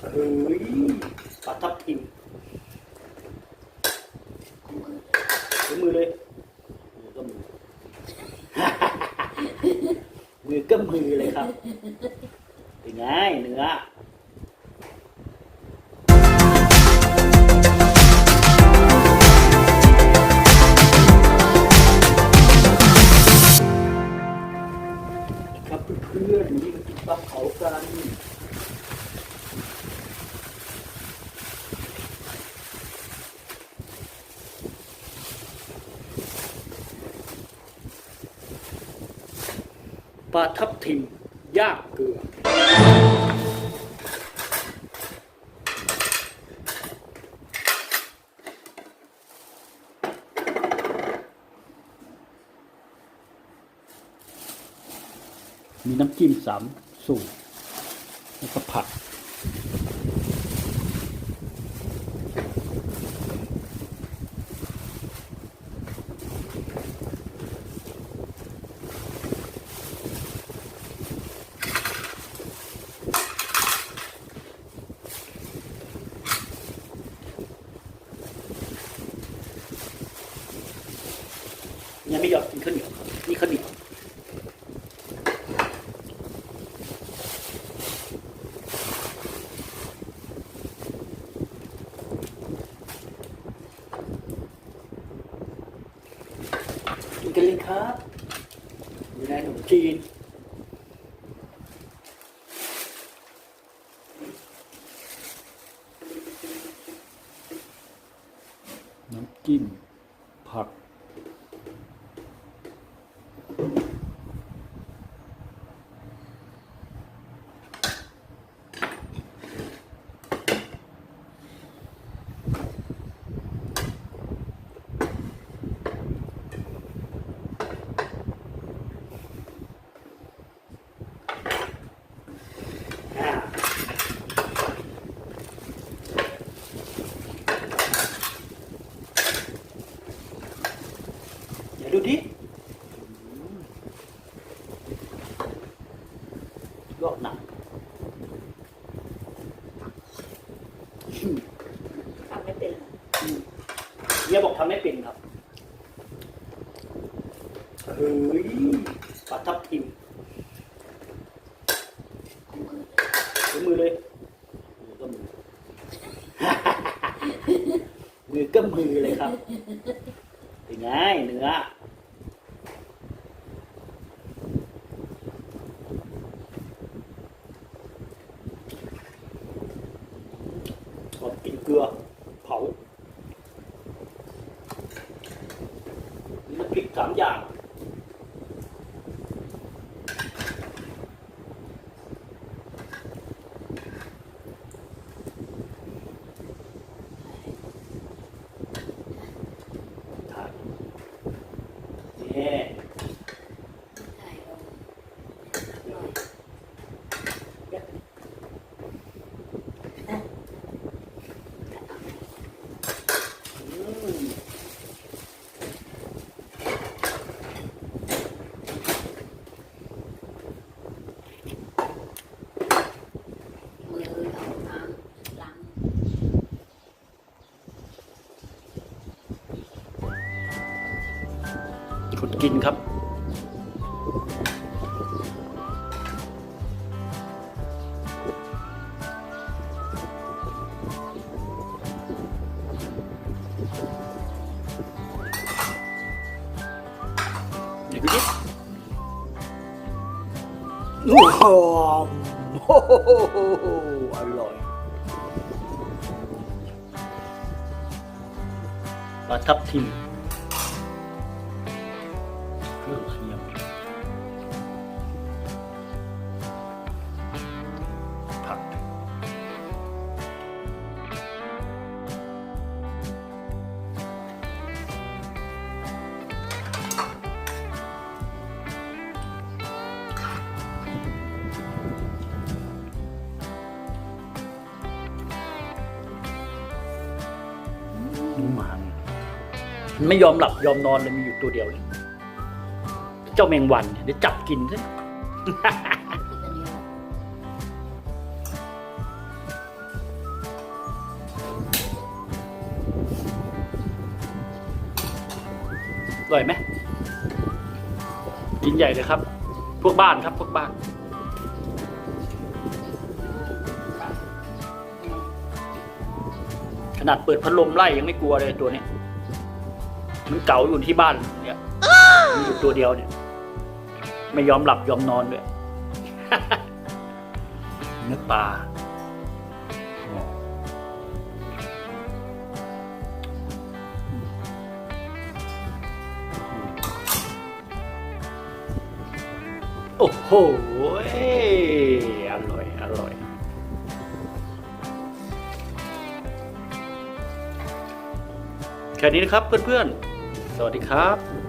เฮ้ยปลาทับทิมถือมือเลย มือก็มือ มือก็มือเลยครับ เป็นไงเนื้อ ปลาทับทิมย่างเกลือ มีน้ำจิ้มสามสูตร แล้วก็ผัก ยังไม่ยอมกินข้าวเหนียวนี่ข้าวเหนียวกินกันเลยครับอยู่ในขนมจีนน้ำจิ้มผัก ยอดหนักทำไม่เป็นหรอกเฮียบอกทำไม่เป็นครับเฮ้ยปลาทับทิมมือเลยมือก็มือ มือก็มือเลยครับเป็นไงเนื้อ ขอกินเกลือ เผา มีน้ำพริกสามอย่าง ถ่ายนี่ ใช่หรอก อืม มือเอาน้ำล้าง คน กินครับดี๋ยวดูดิโอ้โหโอ้โหอร่อยปลาทับทิม ไม่ยอมหลับยอมนอนเลยมีอยู่ตัวเดียวเลย เจ้าแมงวันเนี่ยเดี๋ยวจับกินซะอร่อยไหมกินใหญ่เลยครับ พวกบ้านครับ พวกบ้านขนาดเปิดพัดลมไล่ยังไม่กลัวเลยตัวนี้ มันเก่าอยู่ที่บ้านเนี่ยมีอยู่ตัวเดียวเนี่ย ไม่ยอมหลับยอมนอนด้วยเนื้อปลาอ๋อโอ้โห อร่อย อร่อย แค่นี้นะครับเพื่อนๆ สวัสดีครับ